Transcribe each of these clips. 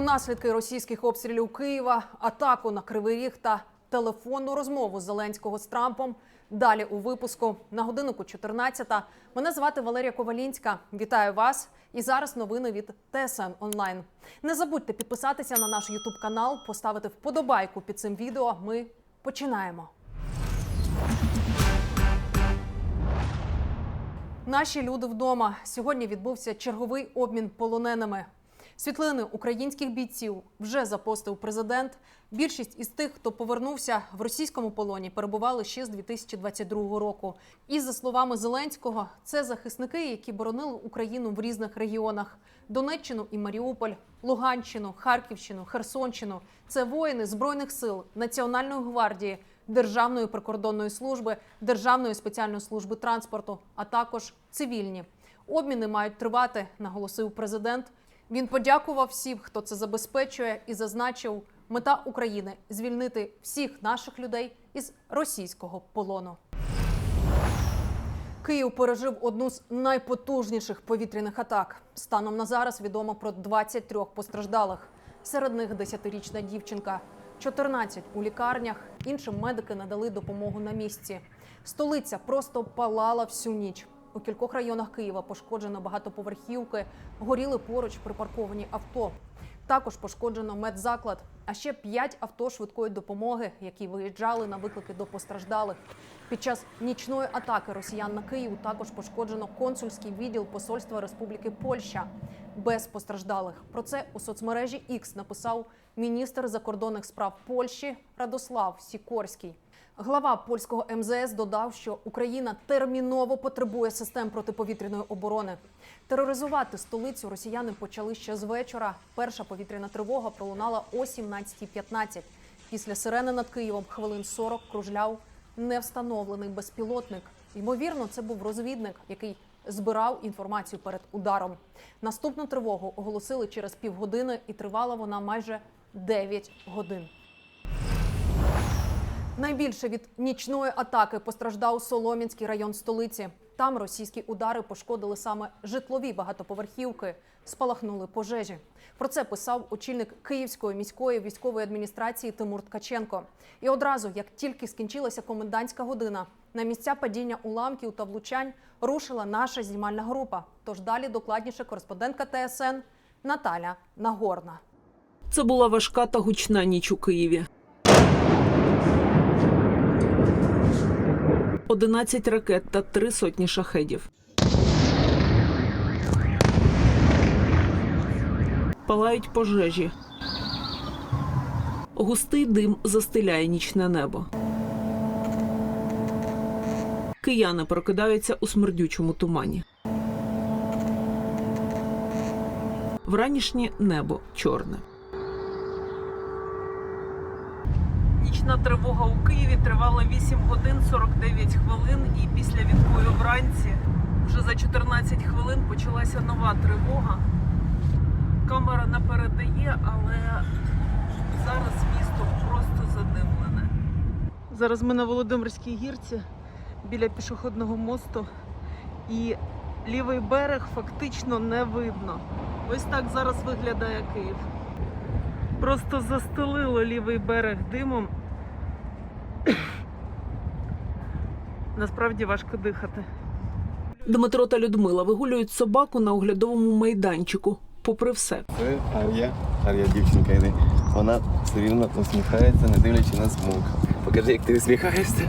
Наслідки російських обстрілів Києва, атаку на Кривий Ріг та телефонну розмову Зеленського з Трампом. Далі у випуску на годиннику 14. Мене звати Валерія Ковалінська. Вітаю вас. І зараз новини від ТСН онлайн. Не забудьте підписатися на наш Ютуб канал, поставити вподобайку під цим відео. Ми починаємо. Наші люди вдома. Сьогодні відбувся черговий обмін полоненими. Світлини українських бійців вже запостив президент. Більшість із тих, хто повернувся в російському полоні, перебували ще з 2022 року. І за словами Зеленського, це захисники, які боронили Україну в різних регіонах: Донеччину і Маріуполь, Луганщину, Харківщину, Херсонщину. Це воїни збройних сил, Національної гвардії, Державної прикордонної служби, Державної спеціальної служби транспорту, а також цивільні. Обміни мають тривати, наголосив президент. Він подякував всім, хто це забезпечує, і зазначив, мета України звільнити всіх наших людей із російського полону. Київ пережив одну з найпотужніших повітряних атак. Станом на зараз відомо про 23 постраждалих. Серед них 10-річна дівчинка. 14 у лікарнях. Іншим медики надали допомогу на місці. Столиця просто палала всю ніч. У кількох районах Києва пошкоджено багатоповерхівки, горіли поруч припарковані авто. Також пошкоджено медзаклад, а ще п'ять авто швидкої допомоги, які виїжджали на виклики до постраждалих. Під час нічної атаки росіян на Київ також пошкоджено консульський відділ Посольства Республіки Польща без постраждалих. Про це у соцмережі X написав міністр закордонних справ Польщі Радослав Сікорський. Глава польського МЗС додав, що Україна терміново потребує систем протиповітряної оборони. Тероризувати столицю росіяни почали ще з вечора. Перша повітряна тривога пролунала о 17.15. Після сирени над Києвом хвилин 40 кружляв невстановлений безпілотник. Ймовірно, це був розвідник, який збирав інформацію перед ударом. Наступну тривогу оголосили через півгодини, і тривала вона майже 9 годин. Найбільше від нічної атаки постраждав Солом'янський район столиці. Там російські удари пошкодили саме житлові багатоповерхівки, спалахнули пожежі. Про це писав очільник Київської міської військової адміністрації Тимур Ткаченко. І одразу, як тільки скінчилася комендантська година, на місця падіння уламків та влучань рушила наша знімальна група. Тож далі докладніше кореспондентка ТСН Наталя Нагорна. Це була важка та гучна ніч у Києві. 11 ракет та три сотні шахедів. Палають пожежі. Густий дим застиляє нічне небо. Кияни прокидаються у смердючому тумані. Вранішнє небо чорне. Нічна тривога у Києві тривала 8 годин 49 хвилин, і після відбою вранці вже за 14 хвилин почалася нова тривога. Камера не передає, але зараз місто просто задимлене. Зараз ми на Володимирській гірці біля пішохідного мосту, і лівий берег фактично не видно. Ось так зараз виглядає Київ. Просто застелило лівий берег димом. Насправді важко дихати. Дмитро та Людмила вигулюють собаку на оглядовому майданчику. Попри все, Це Ар'я. Ар'я дівчинка йде. Вона все рівно усміхається, не дивлячи на звук. Покажи, як ти усміхаєшся.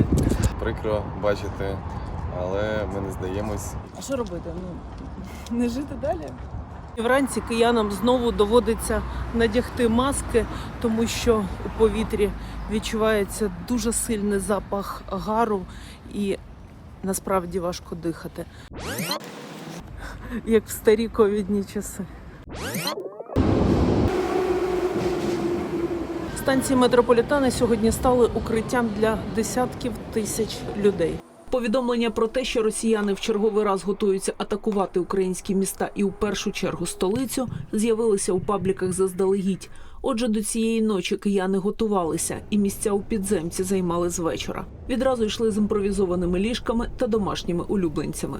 Прикро бачити, але ми не здаємось. А що робити? Ну не жити далі. Вранці киянам знову доводиться надягти маски, тому що у повітрі відчувається дуже сильний запах гару і насправді важко дихати. Як в старі ковідні часи. Станції метрополітани сьогодні стали укриттям для десятків тисяч людей. Повідомлення про те, що росіяни в черговий раз готуються атакувати українські міста і у першу чергу столицю, з'явилися у пабліках заздалегідь. Отже, до цієї ночі кияни готувалися, і місця у підземці займали з вечора. Відразу йшли з імпровізованими ліжками та домашніми улюбленцями.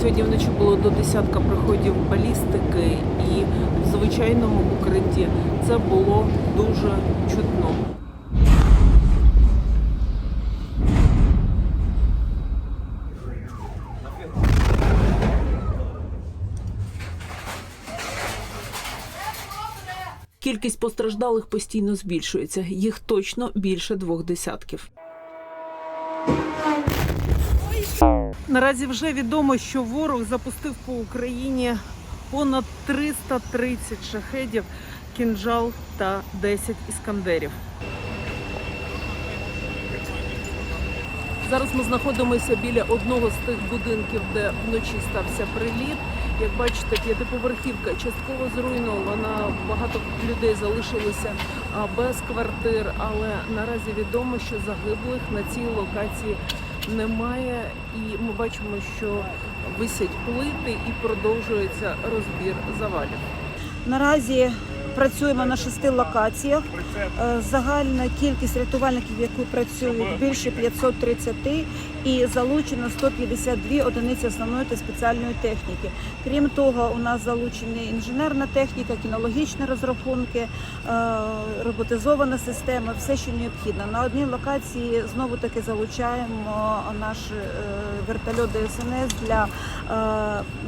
Сьогодні вночі було до десятка приходів балістики, і в звичайному укритті це було дуже чутно. Кількість постраждалих постійно збільшується. Їх точно більше двох десятків. Наразі вже відомо, що ворог запустив по Україні понад 330 шахедів, кінжал та 10 іскандерів. Зараз ми знаходимося біля одного з тих будинків, де вночі стався приліт. Як бачите, п'ятиповерхівка частково зруйнована. Багато людей залишилися без квартир, але наразі відомо, що загиблих на цій локації немає. І ми бачимо, що висять плити і продовжується розбір завалів. Наразі працюємо на шести локаціях. Е, Загальна кількість рятувальників, які працюють, більше 530 і залучено 152 одиниці основної та спеціальної техніки. Крім того, у нас залучені інженерна техніка, кінологічні розрахунки, е, роботизована система, все, що необхідно. На одній локації знову таки залучаємо наш е, вертольот ДСНС для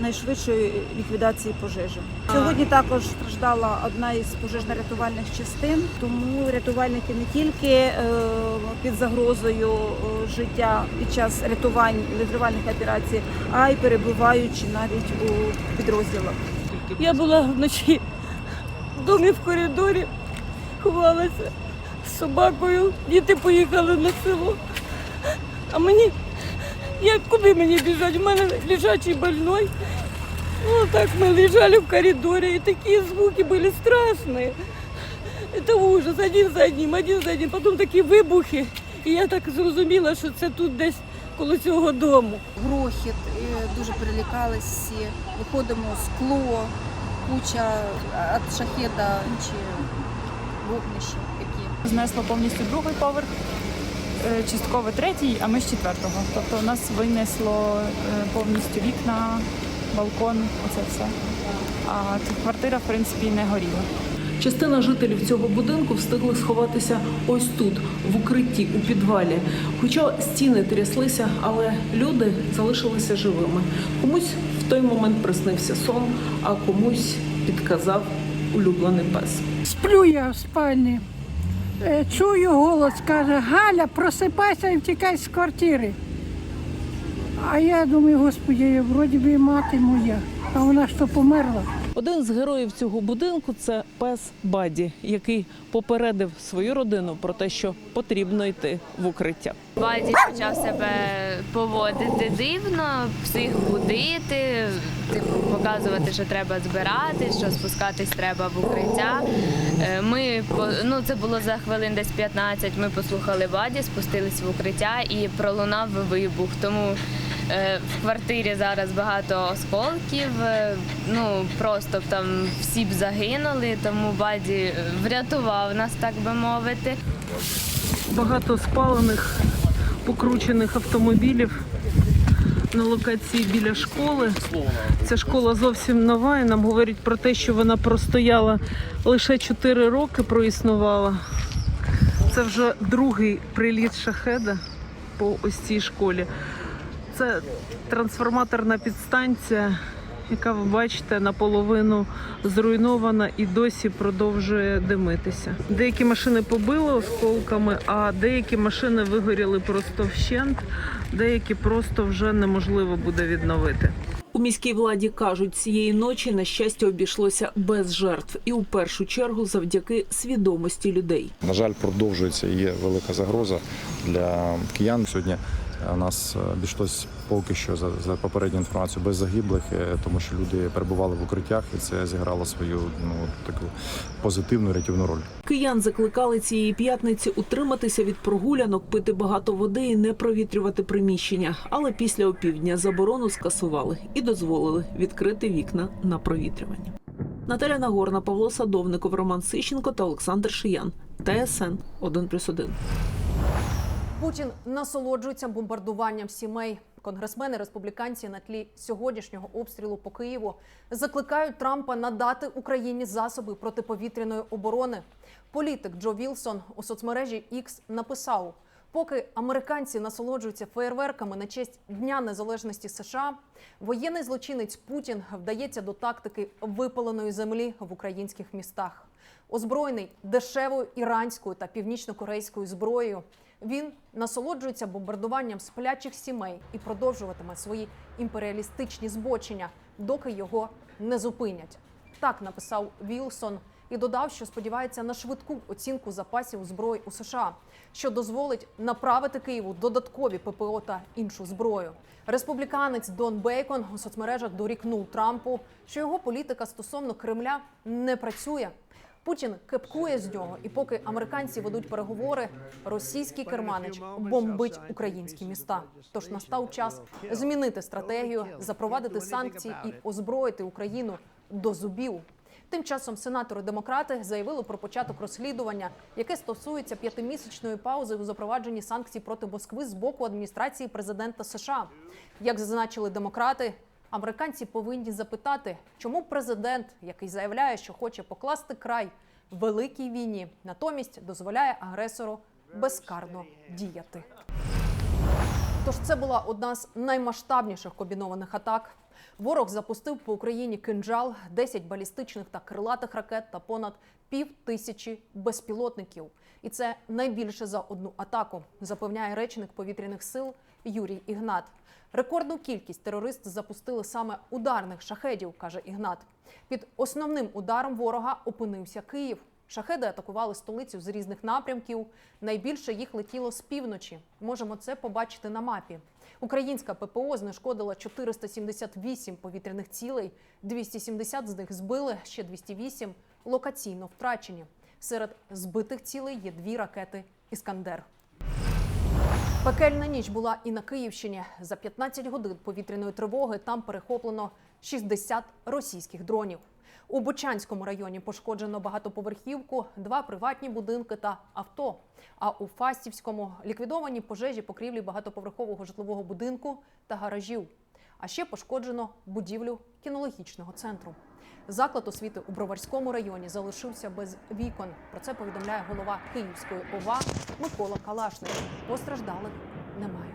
найшвидшої ліквідації пожежі. Сьогодні також страждала одна із пожежно-рятувальних частин, тому рятувальники не тільки е, під загрозою е, життя під час рятувань рятувальних операцій, а й перебуваючи навіть у підрозділах. Я була вночі в домі в коридорі, ховалася з собакою. Діти поїхали на село. А мені, як куди мені біжать? У мене лежачий больной. Ну, так ми лежали в коридорі, і такі звуки були страшні. Це ужас, один за одним, один за одним. Потім такі вибухи. І я так зрозуміла, що це тут десь коло цього дому. грохіт, дуже перелякались всі. Виходимо скло, куча від шахеда, інші вогнища які. Знесло повністю другий поверх, е, частково третій, а ми з четвертого. Тобто у нас винесло е, повністю вікна, балкон, оце все. А квартира, в принципі, не горіла. Частина жителів цього будинку встигли сховатися ось тут, в укритті, у підвалі. Хоча стіни тряслися, але люди залишилися живими. Комусь в той момент приснився сон, а комусь підказав улюблений пес. Сплю я в спальні. Е, Чую голос, каже, Галя, просипайся і втікай з квартири. А я думаю, господи, вроді би мати моя, а вона ж то померла. Один з героїв цього будинку це пес Баді, який попередив свою родину про те, що потрібно йти в укриття. Баді почав себе поводити дивно, всіх будити, типу, показувати, що треба збиратись, що спускатись треба в укриття. Е, Ми по- ну це було за хвилин десь 15, Ми послухали Баді, спустились в укриття і пролунав вибух. Тому в квартирі зараз багато осколків. е, Ну просто там всі б загинули, тому Баді е, врятував нас, так би мовити. Багато спалених, покручених автомобілів на локації біля школи. Ця школа зовсім нова і нам говорять про те, що вона простояла лише 4 роки, проіснувала. Це вже другий приліт шахеда по ось цій школі. Це трансформаторна підстанція, яка ви бачите наполовину зруйнована і досі продовжує димитися. Деякі машини побили осколками, а деякі машини вигоріли просто вщент, деякі просто вже неможливо буде відновити. У міській владі кажуть, цієї ночі на щастя обійшлося без жертв, і у першу чергу завдяки свідомості людей. На жаль, продовжується і є велика загроза для киян. Сьогодні у нас е, обійшлось поки що за, за попередню інформацію без загиблих, е, тому що люди перебували в укриттях, і це зіграло свою ну таку позитивну рятівну роль. Киян закликали цієї п'ятниці утриматися від прогулянок, пити багато води і не провітрювати приміщення. Але після опівдня заборону скасували і дозволили відкрити вікна на провітрювання. Наталя Нагорна, Павло Садовников, Роман Сищенко та Олександр Шиян. ТСН 1+,1. Путін насолоджується бомбардуванням сімей. Конгресмени республіканці на тлі сьогоднішнього обстрілу по Києву закликають Трампа надати Україні засоби протиповітряної оборони. Політик Джо Вілсон у соцмережі X написав: поки американці насолоджуються феєрверками на честь Дня Незалежності США, воєнний злочинець Путін вдається до тактики випаленої землі в українських містах. Озброєний дешевою іранською та північно-корейською зброєю, він насолоджується бомбардуванням сплячих сімей і продовжуватиме свої імперіалістичні збочення, доки його не зупинять. Так написав Вілсон і додав, що сподівається на швидку оцінку запасів зброї у США, що дозволить направити Києву додаткові ППО та іншу зброю. Республіканець Дон Бейкон у соцмережах дорікнув Трампу, що його політика стосовно Кремля не працює. Путін кепкує з нього, і поки американці ведуть переговори, російський керманич бомбить українські міста. Тож настав час змінити стратегію, запровадити санкції і озброїти Україну до зубів. Тим часом сенатори-демократи заявили про початок розслідування, яке стосується п'ятимісячної паузи у запровадженні санкцій проти Москви з боку адміністрації президента США. Як зазначили демократи, американці повинні запитати, чому президент, який заявляє, що хоче покласти край великій війні, натомість дозволяє агресору безкарно діяти. Тож це була одна з наймасштабніших комбінованих атак. Ворог запустив по Україні кинджал, 10 балістичних та крилатих ракет та понад пів тисячі безпілотників. І це найбільше за одну атаку, запевняє речник повітряних сил Юрій Ігнат. Рекордну кількість терористи запустили саме ударних шахедів, каже Ігнат. Під основним ударом ворога опинився Київ. Шахеди атакували столицю з різних напрямків. Найбільше їх летіло з півночі. Можемо це побачити на мапі. Українська ППО знешкодила 478 повітряних цілей, 270 з них збили, ще 208 локаційно втрачені. Серед збитих цілей є дві ракети Іскандер. Пекельна ніч була і на Київщині. За 15 годин повітряної тривоги там перехоплено 60 російських дронів. У Бучанському районі пошкоджено багатоповерхівку, два приватні будинки та авто. А у Фастівському ліквідовані пожежі покрівлі багатоповерхового житлового будинку та гаражів. А ще пошкоджено будівлю кінологічного центру. Заклад освіти у Броварському районі залишився без вікон. Про це повідомляє голова Київської ОВА Микола Калашник. Постраждалих немає.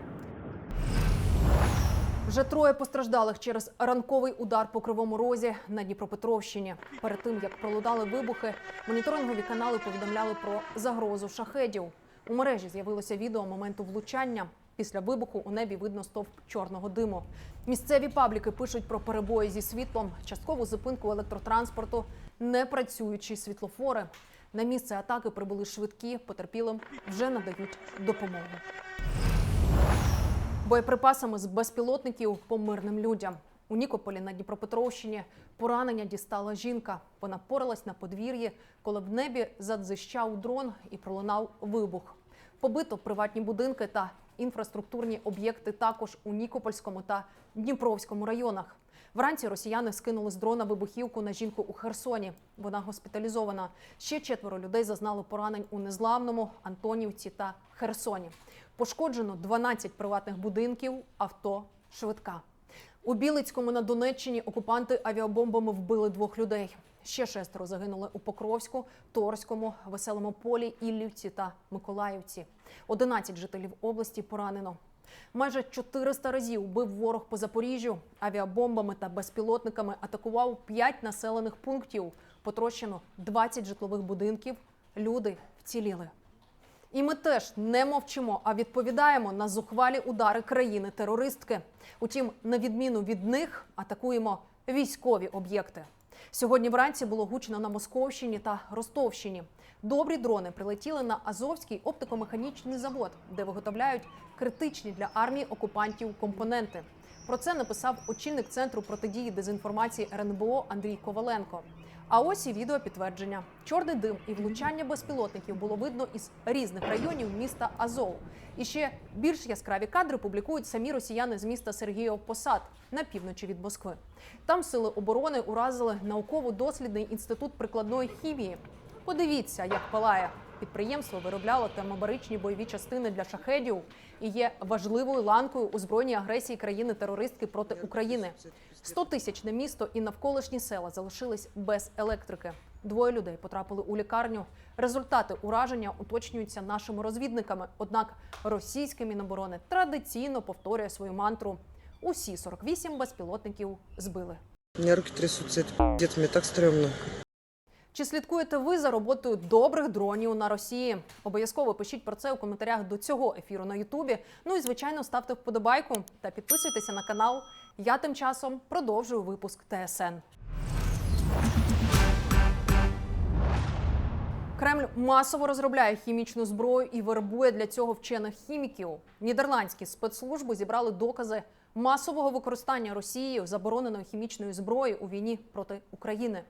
Вже троє постраждалих через ранковий удар по кривому розі на Дніпропетровщині. Перед тим як пролунали вибухи, моніторингові канали повідомляли про загрозу шахедів. У мережі з'явилося відео моменту влучання. Після вибуху у небі видно стовп чорного диму. Місцеві пабліки пишуть про перебої зі світлом, часткову зупинку електротранспорту, непрацюючі світлофори. На місце атаки прибули швидкі, потерпілим вже надають допомогу. Боєприпасами з безпілотників по мирним людям. У Нікополі на Дніпропетровщині поранення дістала жінка. Вона поралась на подвір'ї, коли в небі задзищав дрон і пролунав вибух. Побито приватні будинки та інфраструктурні об'єкти також у Нікопольському та Дніпровському районах. Вранці росіяни скинули з дрона вибухівку на жінку у Херсоні. Вона госпіталізована. Ще четверо людей зазнали поранень у Незламному, Антонівці та Херсоні. Пошкоджено 12 приватних будинків, авто, швидка. У Білицькому на Донеччині окупанти авіабомбами вбили двох людей. Ще шестеро загинули у Покровську, Торському, Веселому полі, Іллівці та Миколаївці. 11 жителів області поранено. Майже 400 разів бив ворог по Запоріжжю. Авіабомбами та безпілотниками атакував 5 населених пунктів. Потрощено 20 житлових будинків. Люди вціліли. І ми теж не мовчимо, а відповідаємо на зухвалі удари країни-терористки. Утім, на відміну від них атакуємо військові об'єкти. Сьогодні вранці було гучно на Московщині та Ростовщині. Добрі дрони прилетіли на Азовський оптикомеханічний завод, де виготовляють критичні для армії окупантів компоненти. Про це написав очільник центру протидії дезінформації РНБО Андрій Коваленко. А ось і відео підтвердження: чорний дим і влучання безпілотників було видно із різних районів міста Азов. І ще більш яскраві кадри публікують самі росіяни з міста Сергіїв Посад на півночі від Москви. Там сили оборони уразили науково-дослідний інститут прикладної хімії. Подивіться, як палає Підприємство виробляло термобаричні бойові частини для шахедів і є важливою ланкою у збройній агресії країни-терористки проти України. 100-тисячне місто і навколишні села залишились без електрики. Двоє людей потрапили у лікарню. Результати ураження уточнюються нашими розвідниками. Однак російське міноборони традиційно повторює свою мантру: усі 48 безпілотників збили. У меня руки это пиздец, мне так стрёмно. Чи слідкуєте ви за роботою добрих дронів на Росії? Обов'язково пишіть про це у коментарях до цього ефіру на Ютубі. Ну і звичайно ставте вподобайку та підписуйтеся на канал. Я тим часом продовжую випуск ТСН. Кремль масово розробляє хімічну зброю і вербує для цього вчених хіміків. Нідерландські спецслужби зібрали докази масового використання Росією забороненої хімічної зброї у війні проти України.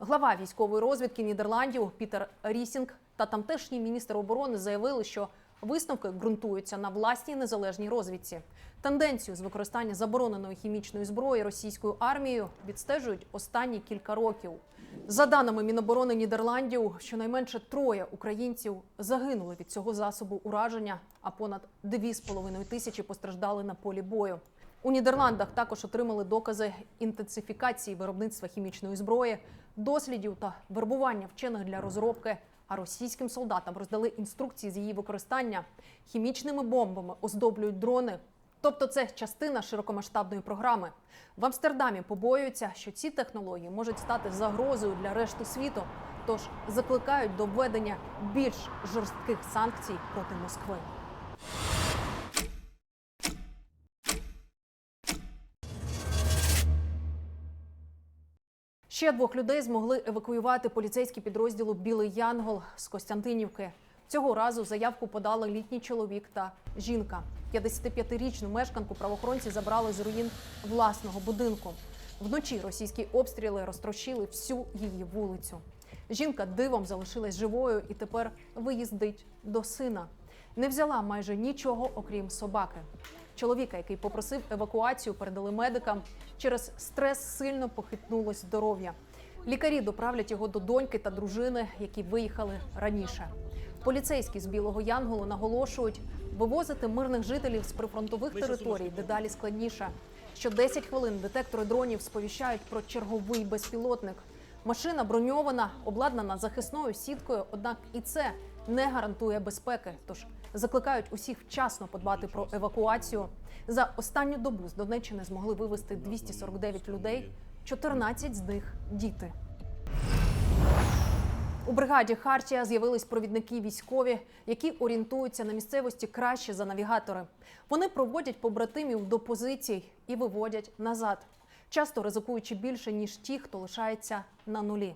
Глава військової розвідки Нідерландів Пітер Рісінг та тамтешній міністр оборони заявили, що висновки ґрунтуються на власній незалежній розвідці. Тенденцію з використання забороненої хімічної зброї російською армією відстежують останні кілька років. За даними Міноборони Нідерландів, щонайменше троє українців загинули від цього засобу ураження, а понад 2,5 тисячі постраждали на полі бою. У Нідерландах також отримали докази інтенсифікації виробництва хімічної зброї, дослідів та вербування вчених для розробки. А російським солдатам роздали інструкції з її використання. Хімічними бомбами оздоблюють дрони. Тобто це частина широкомасштабної програми. В Амстердамі побоюються, що ці технології можуть стати загрозою для решти світу, тож закликають до введення більш жорстких санкцій проти Москви. Ще двох людей змогли евакуювати поліцейські підрозділу Білий Янгол з Костянтинівки. Цього разу заявку подали літній чоловік та жінка. 55-річну мешканку правоохоронці забрали з руїн власного будинку. Вночі російські обстріли розтрощили всю її вулицю. Жінка дивом залишилась живою і тепер виїздить до сина. Не взяла майже нічого, окрім собаки. Чоловіка, який попросив евакуацію, передали медикам. Через стрес сильно похитнулось здоров'я. Лікарі доправлять його до доньки та дружини, які виїхали раніше. Поліцейські з Білого Янголу наголошують, вивозити мирних жителів з прифронтових територій дедалі складніше. Що 10 хвилин детектори дронів сповіщають про черговий безпілотник. Машина броньована, обладнана захисною сіткою, однак і це не гарантує безпеки. Тож закликають усіх вчасно подбати про евакуацію. За останню добу з Донеччини змогли вивезти 249 людей, 14 з них діти. У бригаді Хартія з'явились провідники військові, які орієнтуються на місцевості краще за навігатори. Вони проводять побратимів до позицій і виводять назад, часто ризикуючи більше ніж ті, хто лишається на нулі.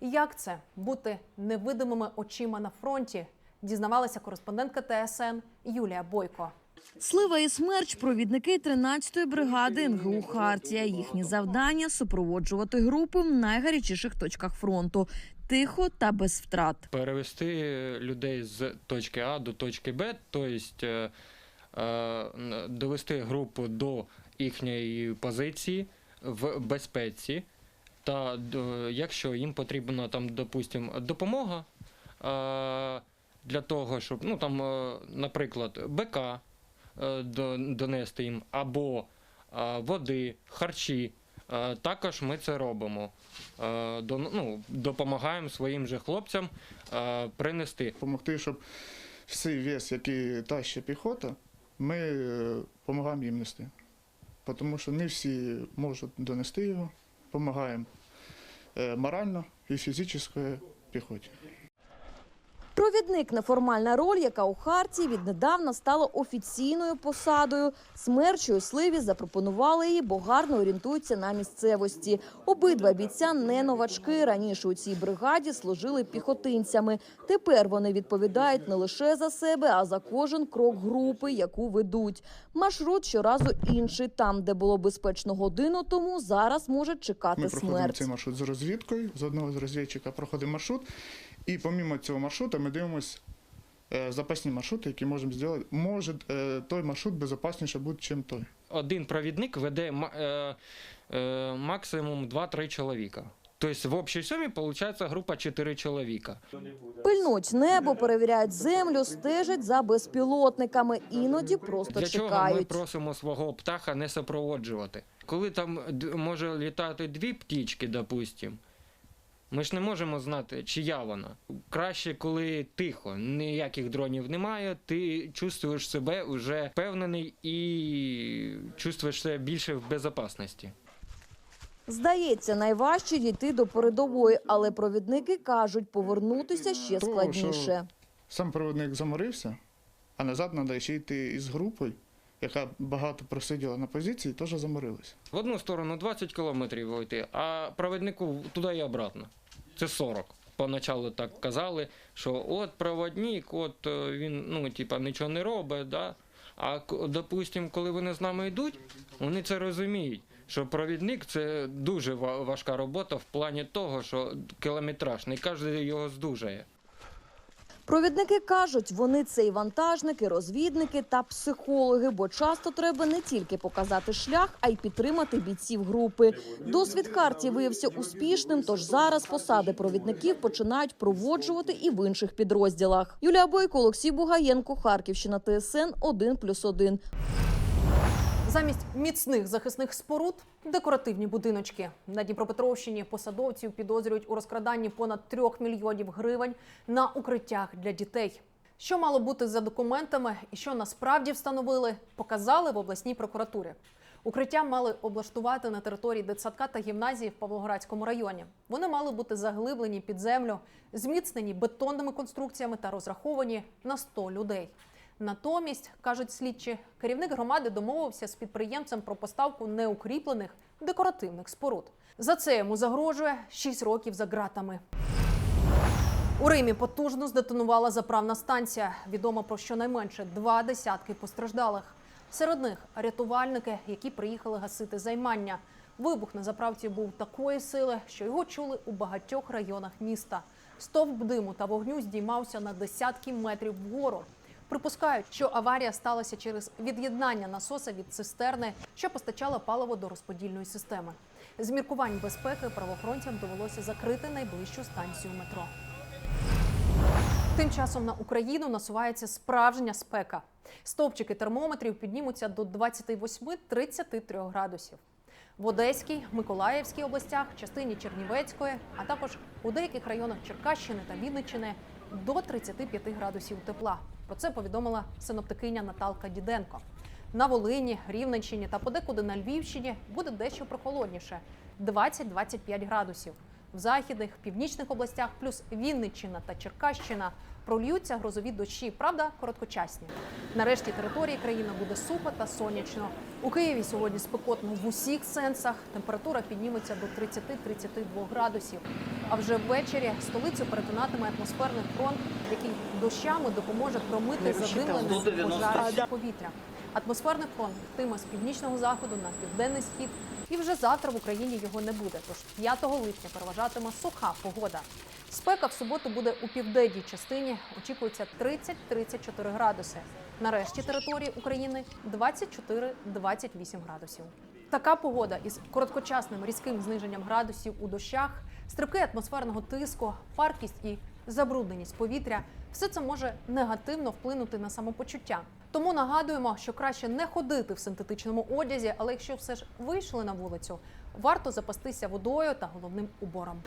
І як це бути невидимими очима на фронті? Дізнавалася кореспондентка ТСН Юлія Бойко. Слива і смерч провідники 13-ї бригади НГУ Хартія. Їхні завдання супроводжувати групи в найгарячіших точках фронту тихо та без втрат. перевести людей з точки А до точки Б, тобто е, е, довести групу до їхньої позиції в безпеці. Та е, якщо їм потрібна там, допустимо, допомога е, для того, щоб, ну там, е, наприклад, БК е, донести їм або е, води, харчі. Також ми це робимо. Ну, допомагаємо своїм же хлопцям принести. допомогти, щоб всій вес, який тащить піхота, ми допомагаємо їм нести. Тому що не всі можуть донести його, допомагаємо морально і фізично піхоті. Провідник неформальна роль, яка у Хартії віднедавна стала офіційною посадою. Смерчу і сливі запропонували її, бо гарно орієнтуються на місцевості. Обидва бійця не новачки. Раніше у цій бригаді служили піхотинцями. Тепер вони відповідають не лише за себе, а за кожен крок групи, яку ведуть. Маршрут щоразу інший. Там, де було безпечно годину тому, зараз може чекати Ми проходимо смерть. цей маршрут з розвідкою. З одного з розвідчика проходимо маршрут. І помімо цього маршруту ми дивимося е, запасні маршрути, які можемо зробити. Може е, той маршрут безпечніше бути, ніж той. Один провідник веде е, е, максимум 2-3 чоловіка. Тобто в общій сумі виходить група 4 чоловіка. Пильнуть небо, перевіряють землю, стежать за безпілотниками. Іноді просто Для чого ми просимо свого птаха не супроводжувати? Коли там д- може літати дві птічки, допустим, ми ж не можемо знати, чия вона. Краще, коли тихо, ніяких дронів немає, ти чувствуєш себе вже впевнений і чувствуєш себе більше в безпечності. Здається, найважче дійти до передової, але провідники кажуть, повернутися ще складніше. Сам проводник заморився, а назад треба ще йти із групою, яка багато просиділа на позиції, теж заморилась. В одну сторону 20 кілометрів йти, а провіднику туди і обратно. Це 40. Поначалу так казали, що от проводник, от е, він ну, типа, нічого не робить. Да? А к- допустим, коли вони з нами йдуть, вони це розуміють. Що провідник це дуже важка робота в плані того, що кілометраж, не кожен його здужає. Провідники кажуть, вони це і вантажники, розвідники та психологи, бо часто треба не тільки показати шлях, а й підтримати бійців групи. Досвід Харті виявився успішним, тож зараз посади провідників починають проводжувати і в інших підрозділах. Юлія Бойко, Олексій Бугаєнко, Харківщина, ТСН 1+,1. Замість міцних захисних споруд декоративні будиночки. На Дніпропетровщині посадовців підозрюють у розкраданні понад трьох мільйонів гривень на укриттях для дітей. Що мало бути за документами і що насправді встановили, показали в обласній прокуратурі. Укриття мали облаштувати на території дитсадка та гімназії в Павлоградському районі. Вони мали бути заглиблені під землю, зміцнені бетонними конструкціями та розраховані на 100 людей. Натомість, кажуть слідчі, керівник громади домовився з підприємцем про поставку неукріплених декоративних споруд. За це йому загрожує 6 років за ґратами. У Римі потужно здетонувала заправна станція. Відомо про щонайменше два десятки постраждалих. Серед них рятувальники, які приїхали гасити займання. Вибух на заправці був такої сили, що його чули у багатьох районах міста. Стовп диму та вогню здіймався на десятки метрів вгору. Припускають, що аварія сталася через від'єднання насоса від цистерни, що постачала паливо до розподільної системи. З міркувань безпеки правоохоронцям довелося закрити найближчу станцію метро. Тим часом на Україну насувається справжня спека. Стовпчики термометрів піднімуться до 28-33 градусів. В Одеській, Миколаївській областях, частині Чернівецької, а також у деяких районах Черкащини та Вінниччини до 35 градусів тепла. Про це повідомила синоптикиня Наталка Діденко. На Волині, Рівненщині та подекуди на Львівщині буде дещо прохолодніше 20-25 градусів. В західних, північних областях, плюс Вінниччина та Черкащина прольються грозові дощі, правда, короткочасні. Нарешті території країни буде сухо та сонячно. У Києві сьогодні спекотно в усіх сенсах. Температура підніметься до 30-32 градусів. А вже ввечері столицю перетинатиме атмосферний фронт, який дощами допоможе промити задимлене пожежне повітря. Атмосферний фронт йтиме з північного заходу на південний схід. І вже завтра в Україні його не буде. Тож 5 липня переважатиме суха погода. Спека в суботу буде у південній частині. Очікується 30-34 градуси. На решті території України 24-28 градусів. Така погода із короткочасним різким зниженням градусів у дощах, стрибки атмосферного тиску, паркість і забрудненість повітря все це може негативно вплинути на самопочуття. Тому нагадуємо, що краще не ходити в синтетичному одязі, але якщо все ж вийшли на вулицю, варто запастися водою та головним убором.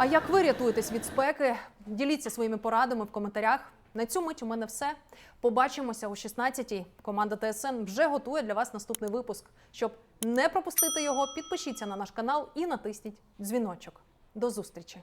А як ви рятуєтесь від спеки? Діліться своїми порадами в коментарях. На цю мить у мене все. Побачимося о 16-й. Команда ТСН вже готує для вас наступний випуск. Щоб не пропустити його, підпишіться на наш канал і натисніть дзвіночок. До зустрічі!